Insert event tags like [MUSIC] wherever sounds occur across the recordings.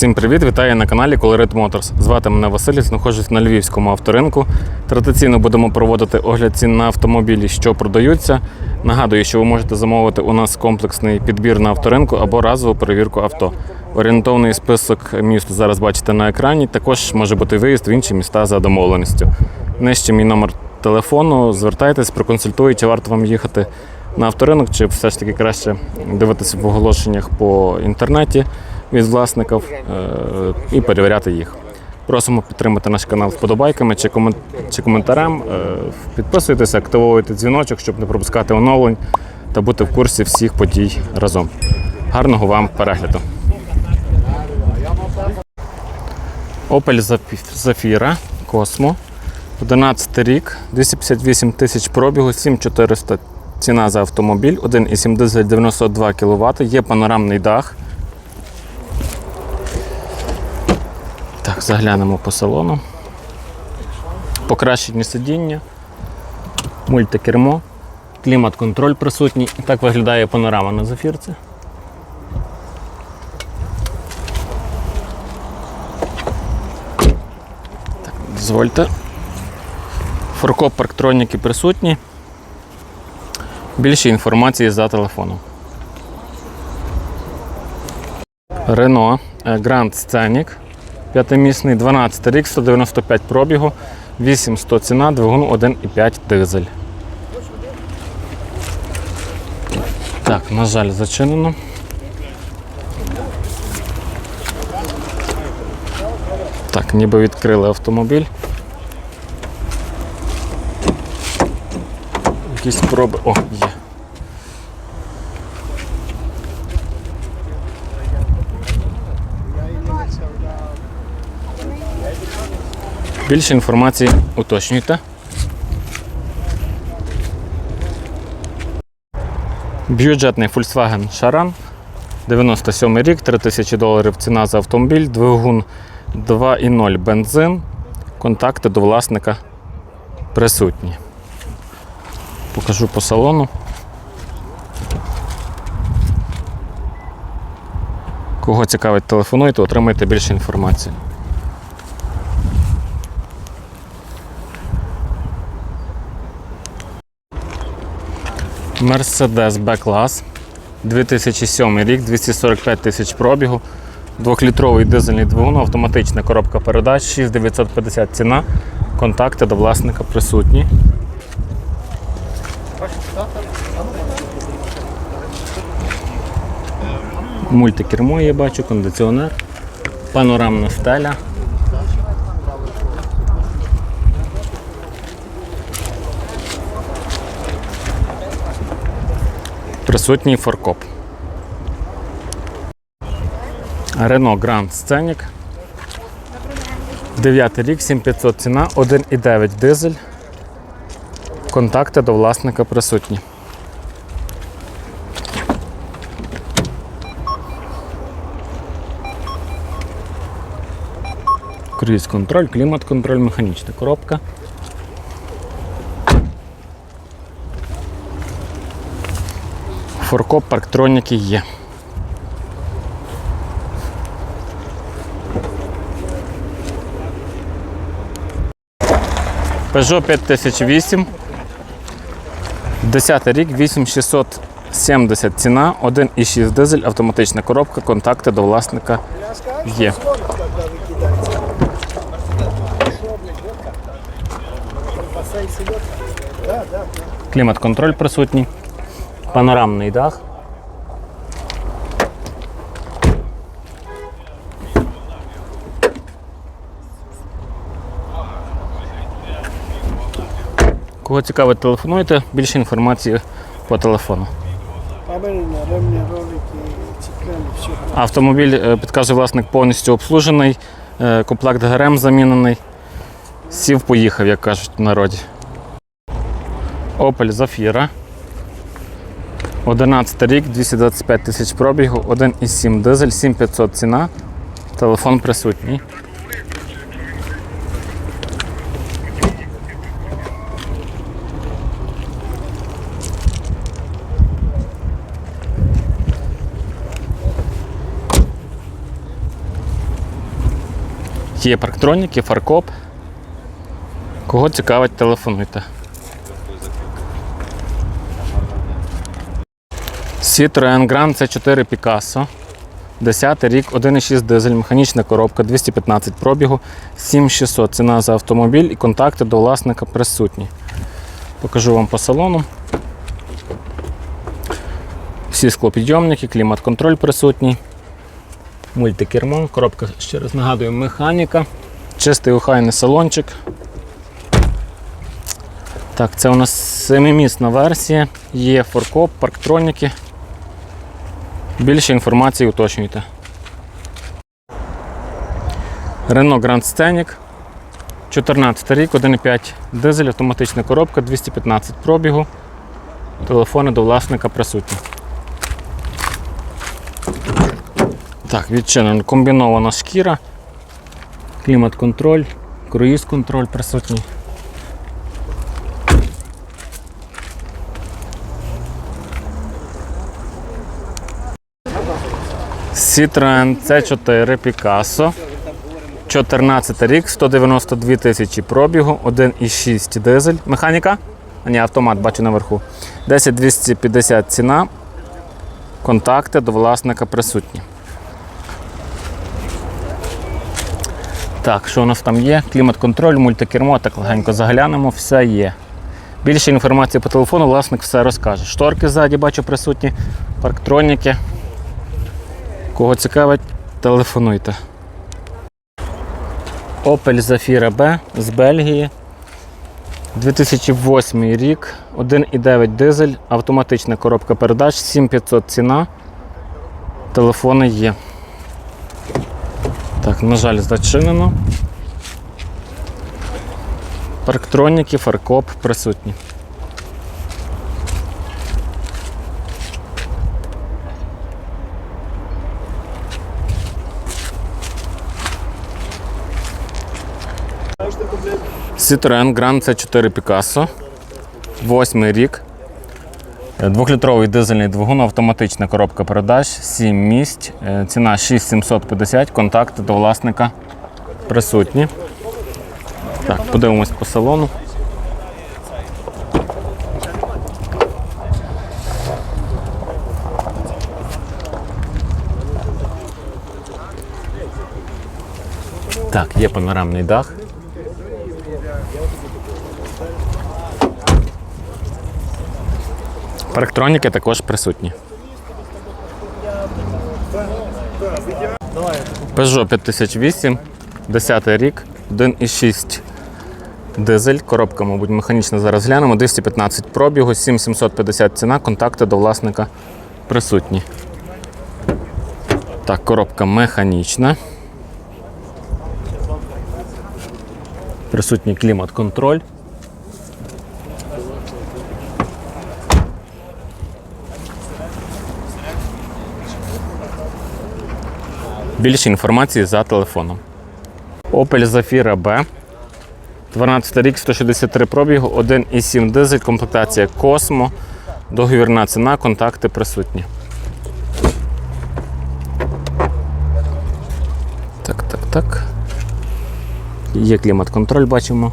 Всім привіт! Вітаю на каналі Colorit Motors. Звати мене Василь, знаходжусь на львівському авторинку. Традиційно будемо проводити огляд цін на автомобілі, що продаються. Нагадую, що ви можете замовити у нас комплексний підбір на авторинку або разову перевірку авто. Орієнтовний список міст зараз бачите на екрані. Також може бути виїзд в інші міста за домовленістю. Нижче мій номер телефону. Звертайтесь, проконсультую, чи варто вам їхати на авторинок, чи все ж таки краще дивитися в оголошеннях по інтернеті від власників е, і перевіряти їх. Просимо підтримати наш канал вподобайками чи, комен... чи коментарем. Е, Підписуйтеся, активовуйте дзвіночок, щоб не пропускати оновлень та бути в курсі всіх подій разом. Гарного вам перегляду! Opel Zaf- Zafira Cosmo. 11 рік, 258 тисяч пробігу, 7400 ціна за автомобіль, 1,7 дизель 92 кВт, є панорамний дах. Заглянемо по салону. Покращені сидіння, мультикермо, клімат-контроль присутній. Так виглядає панорама на зафірці. Так, дозвольте. Форкоп парктроніки присутні. Більше інформації за телефоном. Renault е, Grand Scenic. П'ятимісний 12 рік, 195 пробігу, 800 ціна, двигун 1,5 дизель. Так, на жаль, зачинено. Так, ніби відкрили автомобіль. Якісь спроби. О, є. Більше інформації уточнюйте. Бюджетний Volkswagen Charan. 97 рік, 3000 доларів ціна за автомобіль, двигун 2,0 бензин. Контакти до власника присутні. Покажу по салону. Кого цікавить, телефонуйте, отримайте більше інформації. Mercedes B-клас. 2007 рік, 245 тисяч пробігу. Двохлітровий дизельний двигун, автоматична коробка передач, 6950 ціна. Контакти до власника присутні. Мультикермо я бачу, кондиціонер, панорамна стеля. Присутній форкоп. Renault Grand Scenic. 9 рік, 7500 ціна, 1,9 дизель. Контакти до власника присутні. Круїз контроль, клімат контроль, механічна коробка. Форкоп парктроніки є. Peugeot 5008. 10 рік, 8670 ціна, 1,6 дизель, автоматична коробка, контакти до власника є. Клімат-контроль присутній, панорамний дах. Кого цікавить, телефонуйте, більше інформації по телефону. Автомобіль, е, підкаже власник, повністю обслужений, е, комплект ГРМ замінений. Сів, поїхав, як кажуть в народі. Opel Zafira. 11 рік, 225 тисяч пробігу, 1,7 дизель, 7500 ціна. Телефон присутній. Є парктроніки, фаркоп. Кого цікавить, телефонуйте. Citroen Grand C4 Picasso. 10 рік, 1,6 дизель, механічна коробка, 215 пробігу, 7600 ціна за автомобіль і контакти до власника присутні. Покажу вам по салону. Всі склопідйомники, клімат-контроль присутній. Мультикермо, коробка, ще раз нагадую, механіка, чистий охайний салончик. Так, це у нас семимісна версія, є форкоп, парктроніки. Більше інформації уточнюйте. Renault Grand Scenic. 14 рік, 1,5 дизель, автоматична коробка, 215 пробігу. Телефони до власника присутні. Так, відчинено комбінована шкіра, клімат-контроль, круїз-контроль присутній. Citroen C4 Picasso. 14 рік, 192 тисячі пробігу, 1,6 дизель. Механіка? А ні, автомат, бачу наверху. 10250 ціна. Контакти до власника присутні. Так, що у нас там є? Клімат-контроль, мультикермо, так легенько заглянемо, все є. Більше інформації по телефону власник все розкаже. Шторки ззаді бачу присутні, парктроніки. Кого цікавить, телефонуйте. Opel Zafira B з Бельгії. 2008 рік, 1,9 дизель, автоматична коробка передач, 7500 ціна. Телефони є. Так, на жаль, зачинено. Парктроніки, фаркоп присутні. Citroen Grand C4 Picasso. Восьмий рік. Е, Двохлітровий дизельний двигун, автоматична коробка передач, 7 місць, е, ціна 6750, контакти до власника присутні. Так, подивимось по салону. Так, є панорамний дах. Парктроніки також присутні. Peugeot 5008, 10 рік, 1,6 дизель, коробка, мабуть, механічна зараз глянемо, 215 пробігу, 7750 ціна, контакти до власника присутні. Так, коробка механічна. Присутній клімат-контроль. Більше інформації за телефоном. Opel Zafira B. 12 рік, 163 пробігу, 1,7 дизель, комплектація Космо, Договірна ціна, контакти присутні. Так, так, так. Є клімат-контроль, бачимо.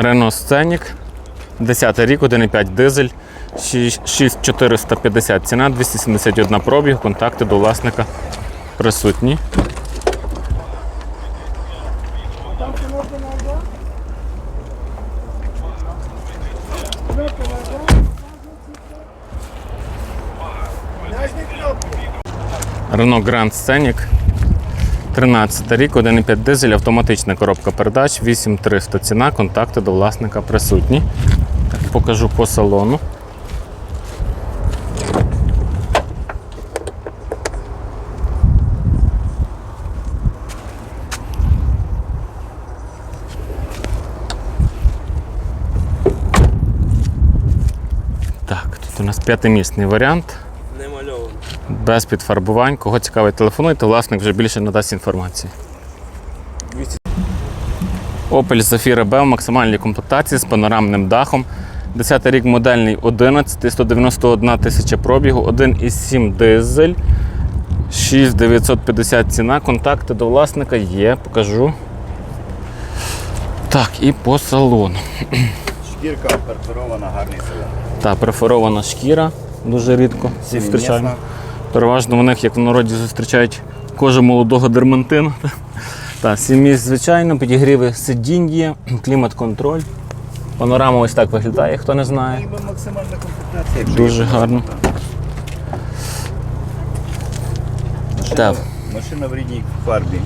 Renault Scenic. 10 рік, 1,5 дизель, 6450 ціна, 271 пробіг, контакти до власника присутні. Renault Grand Scenic. 13 рік, 1,5 дизель, автоматична коробка передач, 8300 ціна, контакти до власника присутні. Так, покажу по салону. Так, тут у нас п'ятимісний варіант. Без підфарбувань. Кого цікавить, телефонуйте, власник вже більше надасть інформації. Opel Zafira B в максимальній комплектації з панорамним дахом. 10 рік модельний 11, 191 тисяча пробігу, 1,7 дизель, 6950 ціна. Контакти до власника є, покажу. Так, і по салону. Шкірка перфорована, гарний салон. Та перфорована шкіра дуже рідко зустрічаємо. Переважно в них, як в народі, зустрічають кожу молодого дермантину. [LAUGHS] Та, сім місць, звичайно, підігріви сидінь є, клімат-контроль. Панорама ось так виглядає, хто не знає. Максимальна комплектація. Дуже гарно. Машина, Так. машина в рідній фарбі.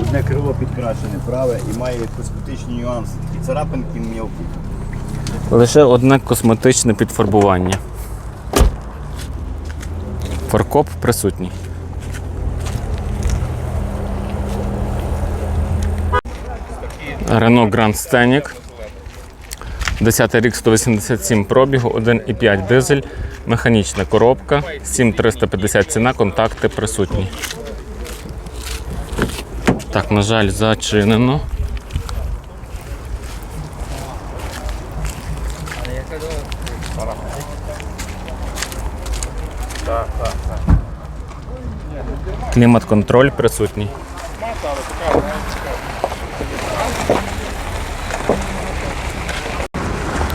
Одне крило підкрашене праве і має косметичні нюанси. Такі царапинки мілкі. Лише одне косметичне підфарбування. Фаркоп присутній. Renault Grand Scenic. 10 рік 187 пробігу, 1,5 дизель, механічна коробка, 7350 ціна, контакти присутні. Так, на жаль, зачинено. Клімат-контроль присутній.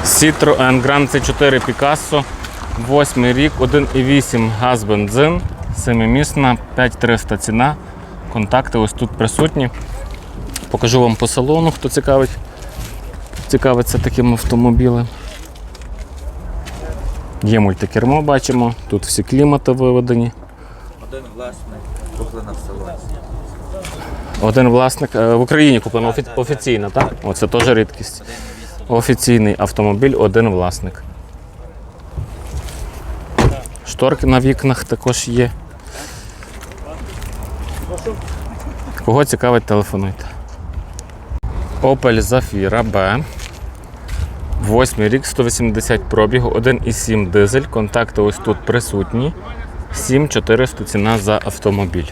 Citroen Grand C4 Picasso, 8 рік, 1,8 газ бензин, 7-місна, 5300 ціна. Контакти ось тут присутні. Покажу вам по салону, хто цікавить. Цікавиться таким автомобілем. Є мультикермо, бачимо, тут всі клімати виведені. Один власник куплена в салоні. Один власник е, в Україні куплено офі- офіційно, так? О, це теж рідкість. Офіційний автомобіль, один власник. Шторки на вікнах також є. Кого цікавить, телефонуйте. Opel Zafira B. Восьмий рік, 180 пробігу, 1,7 дизель. Контакти ось тут присутні. 7400 ціна за автомобіль.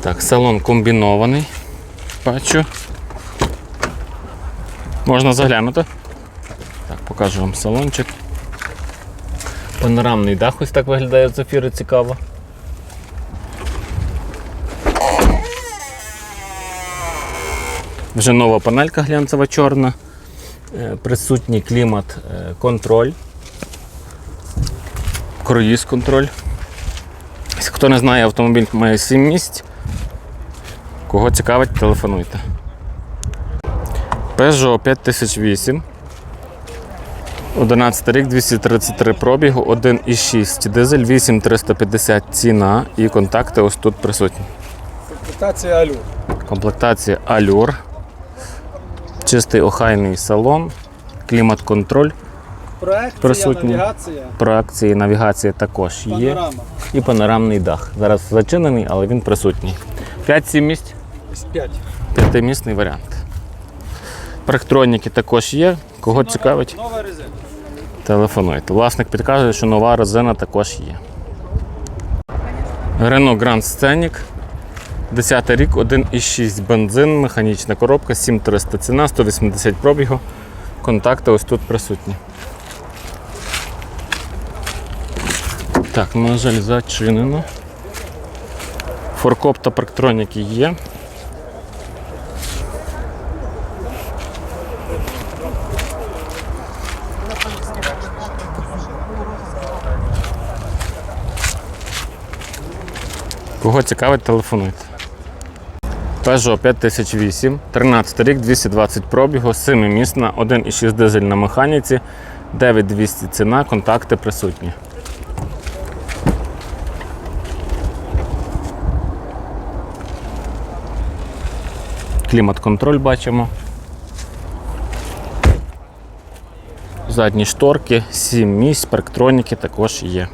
Так, салон комбінований. Бачу. Можна заглянути. Так, покажу вам салончик. Панорамний дах ось так виглядає з ефіри цікаво. Вже нова панелька глянцева чорна. Е, Присутній клімат е, контроль. Круїз контроль. Хто не знає, автомобіль має 7 місць. Кого цікавить, телефонуйте. Peugeot 5008. 11 рік, 233 пробігу, 1,6 дизель, 8350 ціна і контакти ось тут присутні. Комплектація Алю. Комплектація Allure. Чистий охайний салон, клімат-контроль, Проекція, Присутні. навігація, проекції навігація також є. панорама. І панорамний дах. Зараз зачинений, але він присутній. 5-7 місць. 5. П'ятимісний варіант. Парктроніки також є. Кого цікавить, Нова резина. телефонуйте. Власник підказує, що нова резина також є. Renault Grand Scenic. 10 рік, 1,6 бензин, механічна коробка, 7300 ціна, 180 пробігу. Контакти ось тут присутні. Так, на жаль, зачинено. Форкоп та парктроніки є. Кого цікавить, телефонуйте. Peugeot 5008, 13 рік, 220 пробігу, 7-місна, 1,6 дизель на механіці, 9200 ціна, контакти присутні. Клімат-контроль бачимо. Задні шторки, 7 місць, парктроніки також є.